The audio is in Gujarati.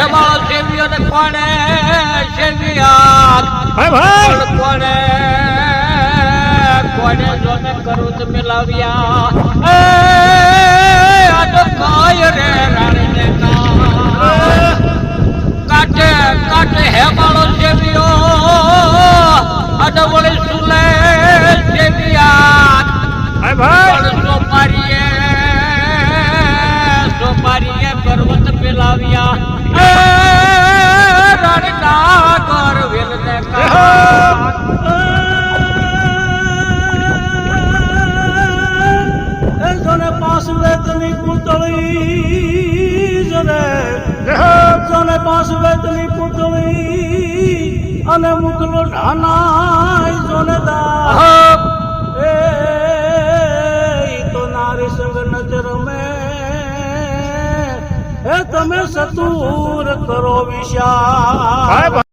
એમાં સેવીઓને કોણે સેવિયા કોણે? કોણે જોને કરું તો મિલાવ્યા પેલાવ્યા એ રાણી નાગર વેલને કા જને પાંચ વેતની પૂતળી જને જને પાંચ વેતની પૂતળી અને મુકલો ઢાનાય એ તમે સતુર કરો વિશાળ.